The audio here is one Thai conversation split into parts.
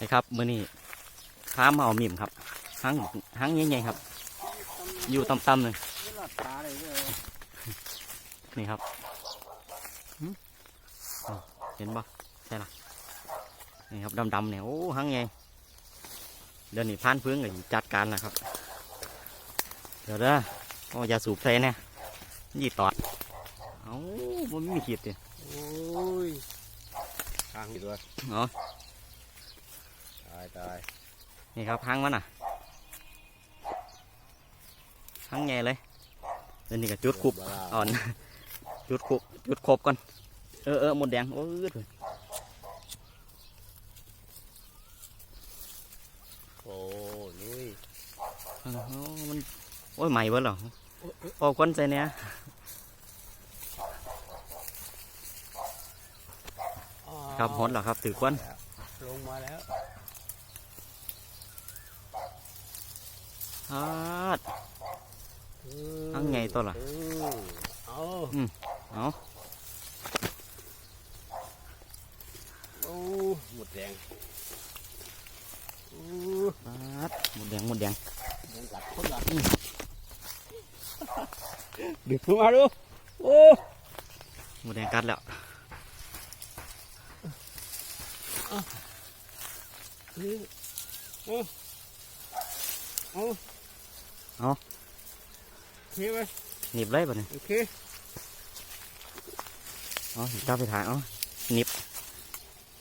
นะครับมื้อนี้พามาเอามิมครับหางหางใหญ่ๆครับ อยู่ต่ำๆเลยไม่หลับตาเลยเว้ยนี่ครับหึอ้าวเห็นปะใช่ละนี่ครับดำๆเนี่ยโอ้หางใหญ่เดี๋ยวนี้พานพื้นก็สิจัดการแล้วครับ เดี๋ยวเด้อโอ้อยาสูบใส่แน่ยี่ตอดเอ้ามันไม่มีขีดเลยโอ้ยทางอีกด้วยเนาะตายตายนี่ครับหางมันอะหางใหญ่เลยเดี๋ยวนี้ก็จุดคุบบ้าอ่อนจุดคุบจุดครบก่อนเออเออหมดแดงโอ้ยโอ้ลุยเออมันโอ้ยใหม่เบิ้ลหรอพอคนใส่เนี้ยครับฮดเหรอครับถือควันลงมาแล้ว ฮาดทั้งไงตัวล่ะเออเอาเอาโอ้ห มดแดงโอ้ฮาดหมดแดงหมดแดงแดงกัดคนละดึกขึ้นมาดูโอ้หมดแดงกัดแล้วนี่โอ้เอาเอาโอเคไหมหนีบเลยป่ะเนี่ยโอเคเอาจับไปถ่ายเอาหนีบ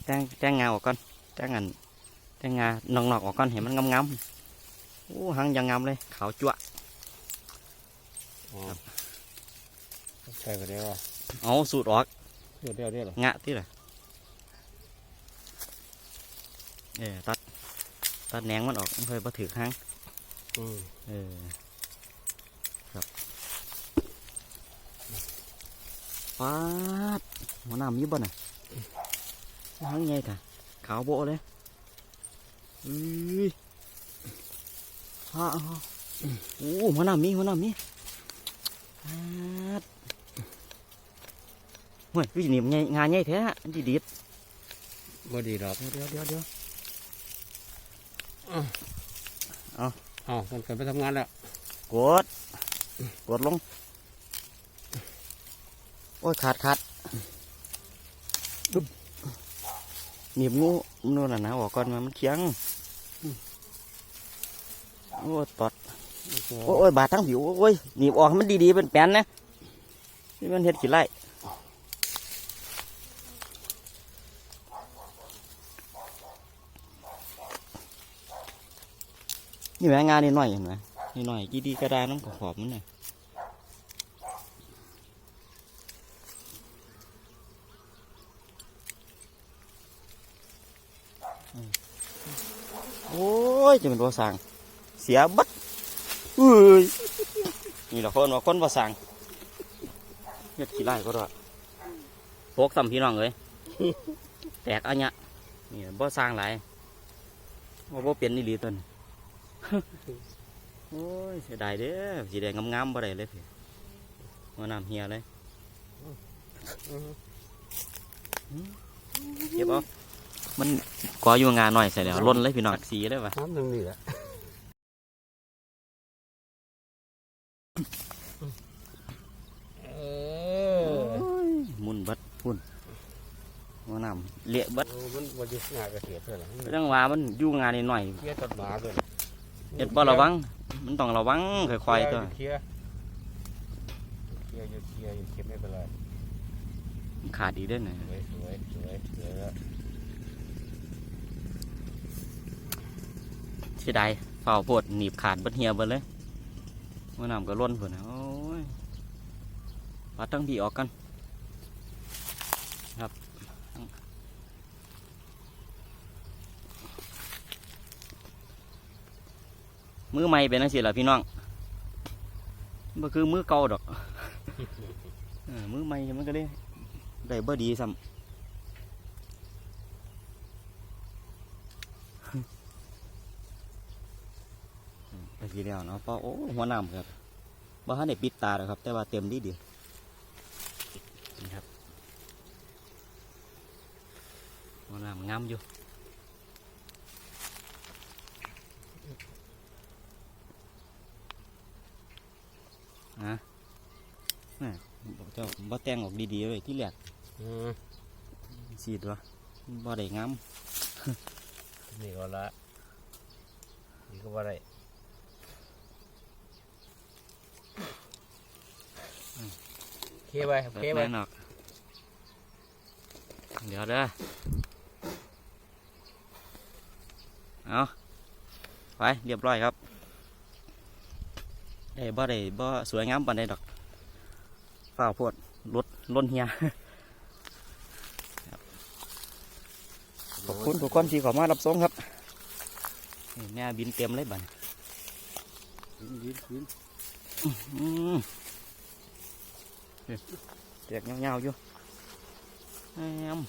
แจ้งแจ้งงาออกก่อนแจ้งงันแจ้งงานองๆออกก่อนเห็นมันงามๆโอ้หางยังงามเลยขาวจั่วะอ๋อใช่ไปได้ป่ะเอาสูตรออกเดี๋ยวเดี๋ยวเดี๋ยวเหรองะที่ไหนเออตัดตัดแหนงมันออกมันเคยมาถือหางอืม เออครับฟาดหัวหน้ามีบ่น่ะหางใหญ่ค่ะขาวโบะเลยอุ้ยฮ่าฮ่าโอ้หัวหน้ามีหัวหน้ามีฟาดเฮ้ยวิหนีบใหญ่งานใหญ่แท้อันที่ดีดบ่ดีหรอกเดี๋ยวเดี๋ยวเดี๋ยวอ๋ อมันเกิดไปทำงานแล้วกดกดลง โอ้ยขาดขาดปึ๊บหนีบงูมันนู่นน่ะนะออกก่อนมามันเคียงโอ้ยตอดโอ้โอ้ยโอ้ยบาดทั้งผิวโอ้ยหนีบออกให้มันดีๆเป็นแป้นนะนี่มันเห็ดขี้ไล่ นี่แหม่งานนี่หน่อยเห็นไหมนี่หน่อยกี่ดีก็ได้น้องขอบๆมันน่ะอืมโอ้ยจะเป็นตัวสั่งเสียบัดเอ้ยนี่แหละคนว่าคนบ่สั่งเฮ็ดขี้ไล่ก็ได้พกซ้ำพี่น้องเลยแตกอันเนี้ยนี่บ่สร้างหลายว่าบ่เปลี่ยนนี่ลีต้น โอ้ยเสียดายเด้อสีแดงงามๆบ่ได้เลยพี่มาน้ำเฮียเลยเก็บเอามันก่ออยู่งานหน่อยใส่แล้วล้นเลยพี่น้องสีเลยว่ะน้ำหนึ่งนี่แหละเออมุนเบัดพุ่นมาน้ำเละเบัดโอ้มันวันที่งานเกษตรเลยนะเรื่องว่ามันอยู่งานนิดหน่อยเคลียร์ต้นหมาเลย เอ็ดบ่ระวัง มันต้องระวังค่อยๆตัวเคลียร์เคลียร์อยู่เคลียร์อยู่เคลียร์ไม่เป็นไรขาดอีกเด้อน่ะสวยสวยสวยสวยแล้วเสียดายเฝ้าโพดหนีบขาดเบัดเฮียเบิดเลยมาน้ำก็ล้นพุ่นน่ะโอ้ยปัดทั้งพี่ออกกัน ครับ มือใหม่เป็นจังซี่ล่ะพี่น้องมันคือมือเก่าดอกเออมือใหม่มันก็ได้ได้บ่ดีซ้ำไปทีเดียวเนาะเพราะโอ้หัวน้ำครับบ่ทันได้ปิดตาหรอกครับ แต่ว่าเต็มดีดีนี่ครับหัวน้ำงามอยู่ ฮะน่ะบอกเจ้าบ่แต่งออกดีๆเลยที่แหลกอืมสีดวะบ่ได้งามนี่ก็ละนี่ก็ว่าได้เคไปเคเปิดไปแม่นออกเดี๋ยวเด้อเอาไปเรียบร้อยครับ ได้บ่ได้บ่สวยงามปานใดดอกฝ้าวโพดรถล้นเฮียขอบคุณทุกคนที่เข้ามารับชมครับนี่แม่บินเต็มเลยบัดนี้ยืนยืนอืมเด็กเงาๆอยู่แอม